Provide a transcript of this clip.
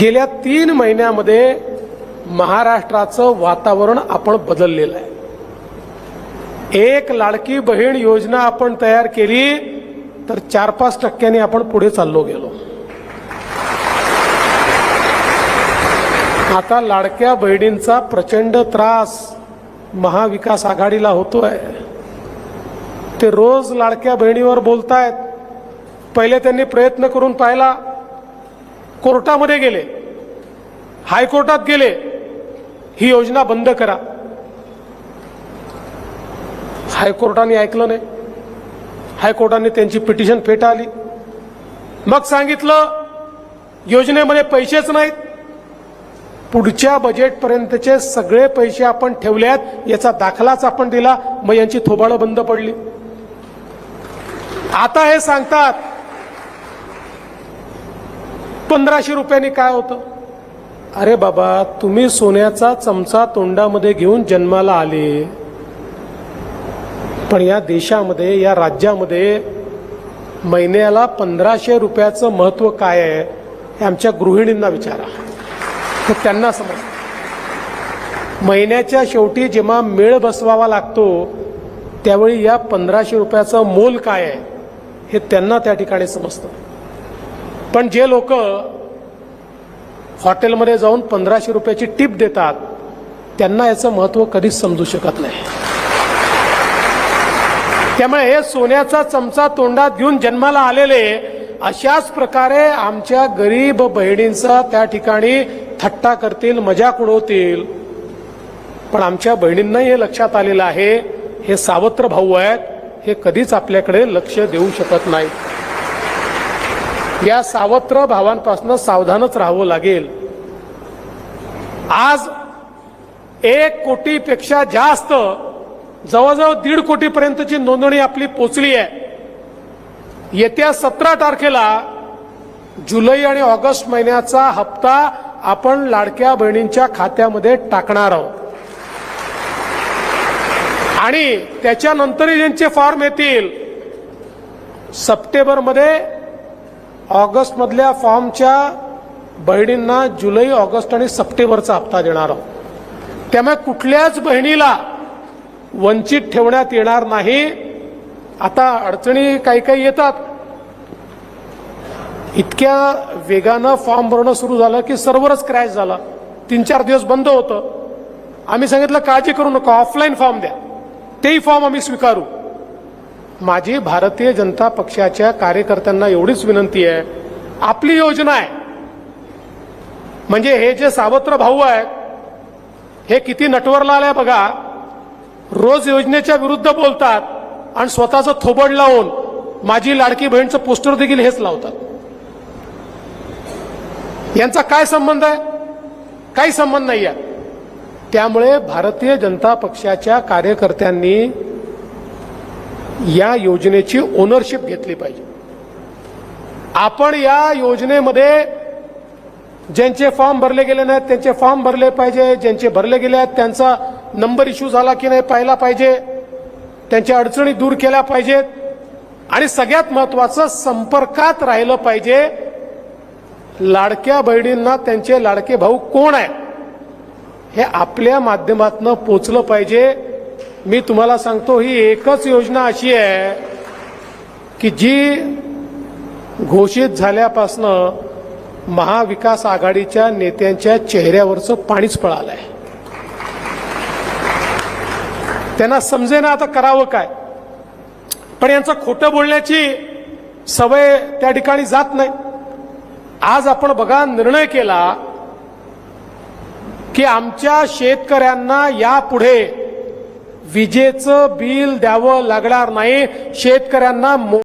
गेल्या तीन महिन्यामध्ये महाराष्ट्राचं वातावरण आपण बदललेलं आहे. एक लाडकी बहीण योजना आपण तयार केली तर चार पाच टक्क्यांनी आपण पुढे चाललो गेलो. आता लाडक्या बहिणींचा प्रचंड त्रास महाविकास आघाडीला होतोय. ते रोज लाडक्या बहिणीवर बोलतायत. पहिले त्यांनी प्रयत्न करून पाहिला कोर्टामध्ये गेले हायकोर्टात गेले ही योजना बंद करा. हायकोर्टाने ऐकलं नाही. हायकोर्टाने त्यांची पिटिशन फेटाळली. मग सांगितलं योजनेमध्ये पैसेच नाहीत. पुढच्या बजेटपर्यंतचे सगळे पैसे आपण ठेवल्यात याचा दाखलाच आपण दिला मग यांची थोबाळं बंद पडली. आता हे सांगतात पंधराशे रुपयांनी काय होतं? अरे बाबा तुम्ही सोन्याचा चमचा तोंडामध्ये घेऊन जन्माला आले. पण या देशामध्ये या राज्यामध्ये महिन्याला पंधराशे रुपयाचं महत्त्व काय आहे हे आमच्या गृहिणींना विचारा. तर त्यांना समज. महिन्याच्या शेवटी जेव्हा मेळ बसवावा लागतो त्यावेळी या पंधराशे रुपयाचं मोल काय आहे हे त्यांना त्या ठिकाणी समजतं. पण जे लोक हॉटेलमध्ये जाऊन पंधराशे रुपयाची टिप देतात त्यांना याचं महत्त्व कधीच समजू शकत नाही. त्यामुळे हे सोन्याचा चमचा तोंडात घेऊन जन्माला आलेले अशाच प्रकारे आमच्या गरीब बहिणींचा त्या ठिकाणी थट्टा करतील मजाक उडवतील. पण आमच्या बहिणींनाही हे लक्षात आलेलं आहे हे सावत्र भाऊ आहेत हे कधीच आपल्याकडे लक्ष देऊ शकत नाही या सावत्र भावांपासून सावधानच राहावं लागेल. आज एक कोटीपेक्षा जास्त जवळजवळ दीड कोटीपर्यंतची नोंदणी आपली पोचली आहे. येत्या सतरा तारखेला जुलै आणि ऑगस्ट महिन्याचा हप्ता आपण लाडक्या बहिणींच्या खात्यामध्ये टाकणार आहोत. आणि त्याच्यानंतरही ज्यांचे फॉर्म येतील सप्टेंबरमध्ये ऑगस्ट मधल्या फॉर्मच्या बहिणींना जुलै ऑगस्ट आणि सप्टेंबरचा हप्ता देणार आहोत. त्यामुळे कुठल्याच बहिणीला वंचित ठेवण्यात येणार नाही. आता अडचणी काही काही येतात. इतक्या वेगानं फॉर्म भरणं सुरू झालं की सर्वरच क्रॅश झाला. तीन चार दिवस बंद होतं. आम्ही सांगितलं काळजी करू नका ऑफलाईन फॉर्म द्या. तेही फॉर्म आम्ही स्वीकारू. माझी भारतीय जनता पक्षाच्या कार्यकर्त्यांना एवढीच विनंती आहे. आपली योजना आहे. म्हणजे हे जे सावत्र भाऊ आहेत हे किती नटवरला आलाय बघा. रोज योजनेच्या विरुद्ध बोलतात आणि स्वतःचं थोबड लावून माझी लाडकी बहीणचं पोस्टर देखील हेच लावतात. यांचा काय संबंध आहे? काही संबंध नाही आहे त्यामुळे भारतीय जनता पक्षाच्या कार्यकर्त्यांनी या योजनेची ओनरशिप घेतली पाहिजे. आपण या योजनेमध्ये ज्यांचे फॉर्म भरले गेले नाहीत त्यांचे फॉर्म भरले पाहिजे. ज्यांचे भरले गेले आहेत त्यांचा नंबर इश्यू झाला की नाही पाहिला पाहिजे. त्यांच्या अडचणी दूर केल्या पाहिजेत. आणि सगळ्यात महत्वाचं संपर्कात राहिलं पाहिजे. लाडक्या बहिणींना त्यांचे लाडके भाऊ कोण आहे हे आपल्या माध्यमातून पोचलं पाहिजे. मी तुम्हाला सांगतो ही एकच योजना अशी आहे की जी घोषित झाल्यापासनं महाविकास आघाडीच्या नेत्यांच्या चेहऱ्यावरचं पाणीच पळालंय. त्यांना समजेना आता करावं काय. पण यांचं खोटं बोलण्याची सवय त्या ठिकाणी जात नाही. आज आपण बघा निर्णय केला की आमच्या शेतकऱ्यांना यापुढे विजेचं बिल द्यावं लागणार नाही. शेतकऱ्यांना